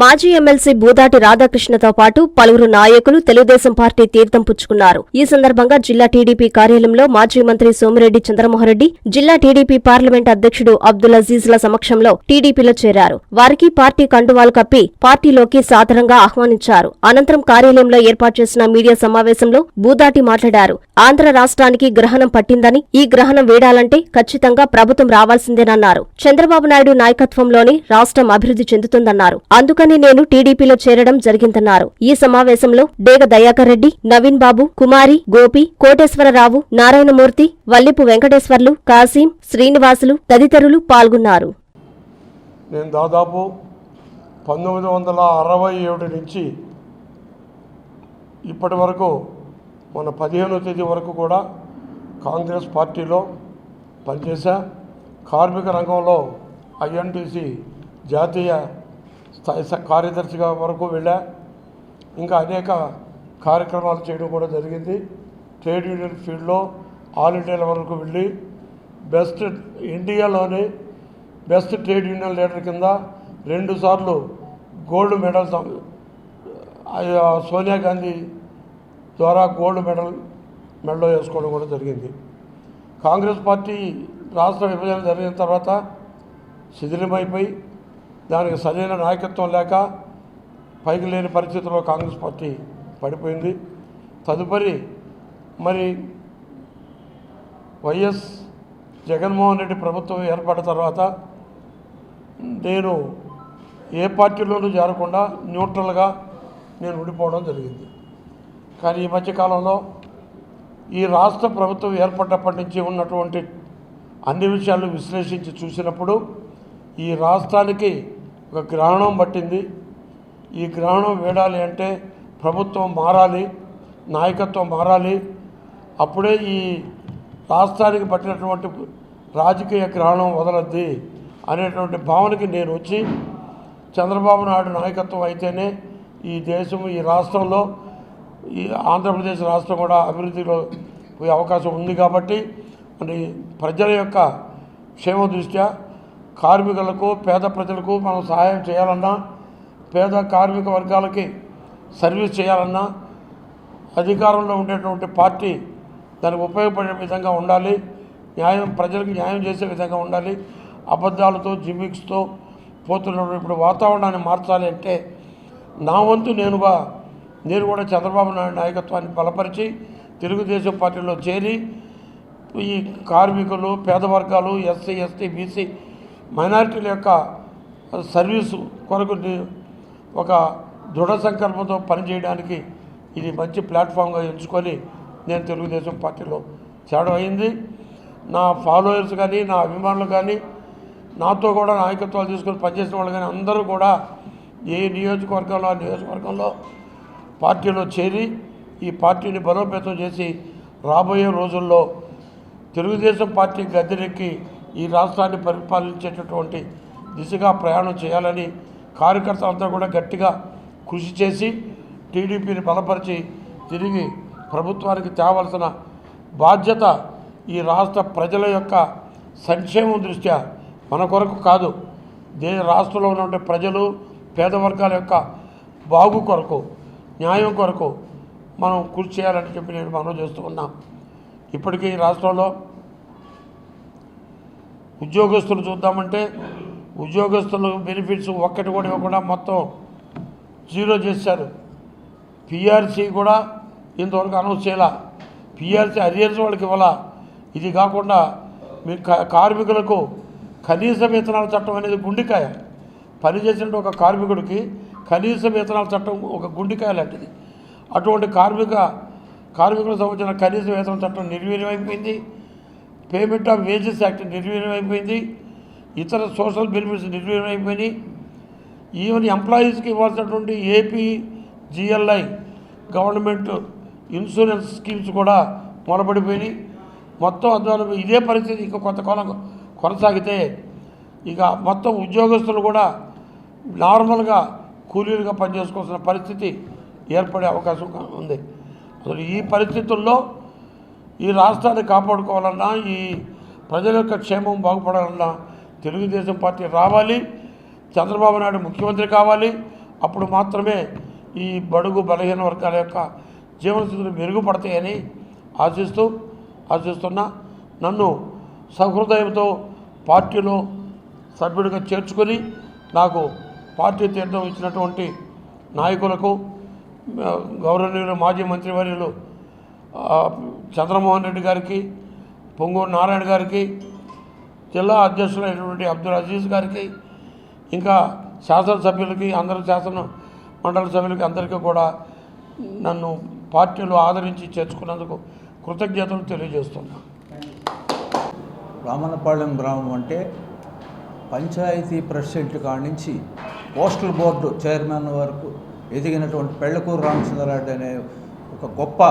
మాజీ ఎమ్మెల్సీ బూదాటి రాధాకృష్ణతో పాటు పలువురు నాయకులు తెలుగుదేశం పార్టీ తీర్థం పుచ్చుకున్నారు. ఈ సందర్భంగా జిల్లా టీడీపీ కార్యాలయంలో మాజీ మంత్రి సోమిరెడ్డి చంద్రమోహన్రెడ్డి జిల్లా టీడీపీ పార్లమెంట్ అధ్యక్షుడు అబ్దుల్ అజీజ్ల సమక్షంలో టీడీపీలో చేరారు. వారికి పార్టీ కండువాలు కప్పి పార్టీలోకి సాదరంగా ఆహ్వానించారు. అనంతరం కార్యాలయంలో ఏర్పాటు చేసిన మీడియా సమావేశంలో బూదాటి మాట్లాడారు. ఆంధ్ర రాష్ట్రానికి గ్రహణం పట్టిందని ఈ గ్రహణం వీడాలంటే ఖచ్చితంగా ప్రభుత్వం రావాల్సిందేనన్నారు. చంద్రబాబు నాయుడు నాయకత్వంలోనే రాష్ట్రం అభివృద్ధి చెందుతుందన్నారు. అందుకని నేను టీడీపీలో చేరడం జరిగిందన్నారు. ఈ సమావేశంలో డేగ దయాకర్ రెడ్డి నవీన్ బాబు కుమారి గోపి కోటేశ్వరరావు నారాయణమూర్తి వల్లిపు వెంకటేశ్వర్లు కాసీం శ్రీనివాసులు తదితరులు పాల్గొన్నారు. నేను దాదాపు పంతొమ్మిది వందల అరవై ఏడు నుంచి ఇప్పటి వరకు మన పదిహేనో తేదీ వరకు కూడా కాంగ్రెస్ పార్టీలో పనిచేశా. కార్మిక రంగంలో ఐఎన్టీసీ జాతీయ స్థాయి కార్యదర్శిగా వరకు వెళ్ళా. ఇంకా అనేక కార్యక్రమాలు చేయడం కూడా జరిగింది. ట్రేడ్ యూనియన్ ఫీల్డ్లో ఆల్ ఇండియా వరకు వెళ్ళి బెస్ట్ ఇండియాలోనే బెస్ట్ ట్రేడ్ యూనియన్ లీడర్ కింద రెండుసార్లు గోల్డ్ మెడల్ సోనియా గాంధీ ద్వారా గోల్డ్ మెడల్ మెడలో వేసుకోవడం కూడా జరిగింది. కాంగ్రెస్ పార్టీ రాష్ట్ర విభజన జరిగిన తర్వాత శిథిలమైపోయి దానికి సరైన నాయకత్వం లేక పైకి లేని పరిస్థితుల్లో కాంగ్రెస్ పార్టీ పడిపోయింది. తదుపరి మరి వైఎస్ జగన్మోహన్ రెడ్డి ప్రభుత్వం ఏర్పడిన తర్వాత నేను ఏ పార్టీలోనూ చేరకుండా న్యూట్రల్గా నేను ఉండిపోవడం జరిగింది. కానీ ఈ మధ్యకాలంలో ఈ రాష్ట్ర ప్రభుత్వం ఏర్పడినప్పటి నుంచి ఉన్నటువంటి అన్ని విషయాలు విశ్లేషించి చూసినప్పుడు ఈ రాష్ట్రానికి ఒక గ్రహణం పట్టింది. ఈ గ్రహణం వేడాలి అంటే ప్రభుత్వం మారాలి నాయకత్వం మారాలి. అప్పుడే ఈ రాష్ట్రానికి పట్టినటువంటి రాజకీయ గ్రహణం వదలద్ది అనేటువంటి భావనకి నేను వచ్చి చంద్రబాబు నాయుడు నాయకత్వం అయితేనే ఈ దేశం ఈ రాష్ట్రంలో ఈ ఆంధ్రప్రదేశ్ రాష్ట్రం కూడా అభివృద్ధిలో పోయే అవకాశం ఉంది కాబట్టి మరి ప్రజల యొక్క క్షేమ దృష్ట్యా కార్మికులకు పేద ప్రజలకు మనం సహాయం చేయాలన్నా పేద కార్మిక వర్గాలకి సర్వీస్ చేయాలన్నా అధికారంలో ఉండేటువంటి పార్టీ దానికి ఉపయోగపడే విధంగా ఉండాలి. న్యాయం ప్రజలకు న్యాయం చేసే విధంగా ఉండాలి. అబద్ధాలతో జిమిక్స్తో పోతున్న ఇప్పుడు వాతావరణాన్ని మార్చాలి అంటే నా వంతు నేనుగా నేను కూడా చంద్రబాబు నాయుడు నాయకత్వాన్ని బలపరిచి తెలుగుదేశం పార్టీలో చేరి ఈ కార్మికులు పేద వర్గాలు ఎస్సీ ఎస్టీ బీసీ మైనారిటీల యొక్క సర్వీసు కొరకు ఒక దృఢ సంకల్పంతో పనిచేయడానికి ఇది మంచి ప్లాట్ఫామ్గా ఎంచుకొని నేను తెలుగుదేశం పార్టీలో చేరడం అయింది. నా ఫాలోయర్స్ కానీ నా అభిమానులు కానీ నాతో కూడా నాయకత్వాలు తీసుకొని పనిచేసిన వాళ్ళు కానీ అందరూ కూడా ఏ నియోజకవర్గంలో ఆ నియోజకవర్గంలో పార్టీలో చేరి ఈ పార్టీని బలోపేతం చేసి రాబోయే రోజుల్లో తెలుగుదేశం పార్టీ గద్దెనెక్కి ఈ రాష్ట్రాన్ని పరిపాలించేటటువంటి దిశగా ప్రయాణం చేయాలని కార్యకర్తలంతా కూడా గట్టిగా కృషి చేసి టీడీపీని బలపరిచి తిరిగి ప్రభుత్వానికి తేవలసిన బాధ్యత ఈ రాష్ట్ర ప్రజల యొక్క సంక్షేమం దృష్ట్యా మన కొరకు కాదు దే రాష్ట్రంలో ఉన్నటువంటి ప్రజలు పేద వర్గాల యొక్క బాగు కొరకు న్యాయం కొరకు మనం కృషి చేయాలని చెప్పి నేను మనం చేస్తూ ఉన్నాం. ఇప్పటికీ ఈ రాష్ట్రంలో ఉద్యోగస్తులు చూద్దామంటే ఉద్యోగస్తులు బెనిఫిట్స్ ఒక్కటి కూడా ఇవ్వకుండా మొత్తం జీరో చేశారు. పిఆర్సీ కూడా ఇంతవరకు అనౌన్స్ చేయాల? పిఆర్సీ అరియర్స్ వాళ్ళకి ఇవ్వాలా? ఇది కాకుండా మీ కార్మికులకు కనీస వేతనాల చట్టం అనేది గుండికాయ. పనిచేసిన ఒక కార్మికుడికి కనీస వేతనాల చట్టం ఒక గుండికాయ లాంటిది. అటువంటి కార్మిక కార్మికులకు సంబంధించిన కనీస వేతన చట్టం నిర్వీర్యమైపోయింది. పేమెంట్ ఆఫ్ వేజెస్ యాక్ట్ నిర్వీర్యం అయిపోయింది. ఇతర సోషల్ బెనిఫిట్స్ నిర్వీర్యం అయిపోయినాయి. ఈవెన్ ఎంప్లాయీస్కి ఇవ్వాల్సినటువంటి AP GLI government insurance schemes కూడా మొలబడిపోయినాయి మొత్తం అందువల్ల ఇదే పరిస్థితి ఇంకా కొంతకాలం కొనసాగితే ఇక మొత్తం ఉద్యోగస్తులు కూడా నార్మల్గా కూలీలుగా పనిచేసుకోవాల్సిన పరిస్థితి ఏర్పడే అవకాశం ఉంది. అసలు ఈ పరిస్థితుల్లో ఈ రాష్ట్రాన్ని కాపాడుకోవాలన్నా ఈ ప్రజల యొక్క క్షేమం బాగుపడాలన్నా తెలుగుదేశం పార్టీ రావాలి చంద్రబాబు నాయుడు ముఖ్యమంత్రి కావాలి. అప్పుడు మాత్రమే ఈ బడుగు బలహీన వర్గాల యొక్క జీవనస్థితులు మెరుగుపడతాయని ఆశిస్తూ ఆశిస్తున్నా. నన్ను సహృదయంతో పార్టీలో సభ్యుడిగా చేర్చుకొని నాకు పార్టీ తీర్థం ఇచ్చినటువంటి నాయకులకు గౌరవనీయులు మాజీ మంత్రివర్యులు చంద్రమోహన్ రెడ్డి గారికి పొంగూరు నారాయణ గారికి జిల్లా అధ్యక్షులైనటువంటి అబ్దుల్ అజీజ్ గారికి ఇంకా శాసనసభ్యులకి అందరు శాసన మండలి సభ్యులకి అందరికీ కూడా నన్ను పార్టీలో ఆదరించి చేర్చుకున్నందుకు కృతజ్ఞతలు తెలియజేస్తున్నాను రామన్నపాళెం గ్రామం అంటే పంచాయతీ ప్రెసిడెంట్ కానించి నుంచి పోస్టల్ బోర్డు చైర్మన్ వరకు ఎదిగినటువంటి పెళ్ళకూరు రామచంద్రరాడు అనే ఒక గొప్ప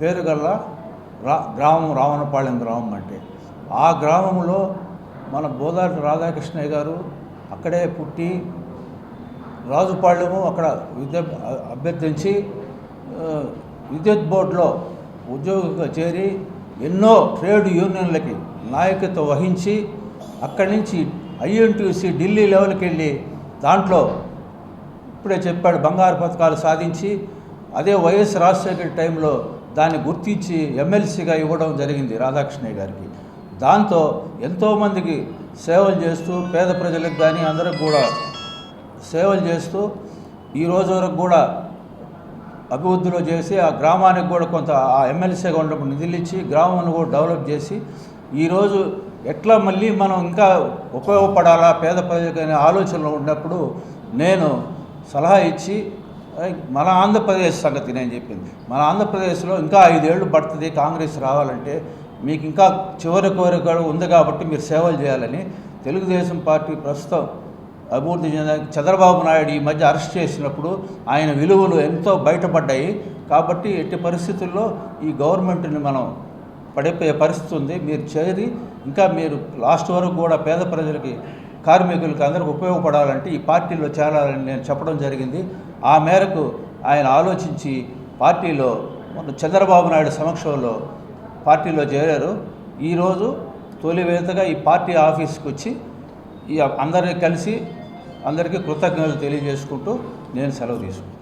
పేరు గల రా గ్రామం రావణపాళెం గ్రామం అంటే. ఆ గ్రామంలో మన బోదాటి రాధాకృష్ణయ్య గారు అక్కడే పుట్టి రాజుపాళ్యము అక్కడ విద్య అభ్యర్థించి విద్యుత్ బోర్డులో ఉద్యోగిగా చేరి ఎన్నో ట్రేడ్ యూనియన్లకి నాయకత్వం వహించి అక్కడి నుంచి ఐఎన్టీసీ ఢిల్లీ లెవెల్కి వెళ్ళి దాంట్లో ఇప్పుడే చెప్పాడు బంగారు పథకాలు సాధించి అదే వైఎస్ రాజశేఖర్ టైంలో దాన్ని గుర్తించి ఎమ్మెల్సీగా ఇవ్వడం జరిగింది రాధాకృష్ణయ్య గారికి. దాంతో ఎంతోమందికి సేవలు చేస్తూ పేద ప్రజలకు కానీ అందరికి కూడా సేవలు చేస్తూ ఈ రోజు వరకు కూడా అభివృద్ధిలో చేసి ఆ గ్రామానికి కూడా కొంత ఆ ఎమ్మెల్సీగా ఉన్నప్పుడు నిధులు ఇచ్చి గ్రామాన్ని కూడా డెవలప్ చేసి ఈరోజు ఎట్లా మళ్ళీ మనం ఇంకా ఉపయోగపడాలా పేద ప్రజలకు అనే ఆలోచనలో ఉన్నప్పుడు నేను సలహా ఇచ్చి మన ఆంధ్రప్రదేశ్ సంగతి నేను చెప్పింది. మన ఆంధ్రప్రదేశ్లో ఇంకా ఐదేళ్ళు పడుతుంది కాంగ్రెస్ రావాలంటే మీకు ఇంకా చివరి కోరిక ఉంది కాబట్టి మీరు సేవలు చేయాలని తెలుగుదేశం పార్టీ ప్రస్తుతం అభివృద్ధి చెందడానికి చంద్రబాబు నాయుడు ఈ మధ్య అరెస్ట్ చేసినప్పుడు ఆయన విలువలు ఎంతో బయటపడ్డాయి. కాబట్టి ఎట్టి పరిస్థితుల్లో ఈ గవర్నమెంట్ని మనం పడిపోయే పరిస్థితి ఉంది. మీరు చేరి ఇంకా మీరు లాస్ట్ వరకు కూడా పేద ప్రజలకి కార్మికులకి అందరికి ఉపయోగపడాలంటే ఈ పార్టీలో చేరాలని నేను చెప్పడం జరిగింది. ఆ మేరకు ఆయన ఆలోచించి పార్టీలో చంద్రబాబు నాయుడు సమక్షంలో పార్టీలో చేరారు. ఈరోజు తొలివేతగా ఈ పార్టీ ఆఫీస్కి వచ్చి ఈ అందరినీ కలిసి అందరికీ కృతజ్ఞతలు తెలియజేసుకుంటూ నేను సెలవు తీసుకుంటాను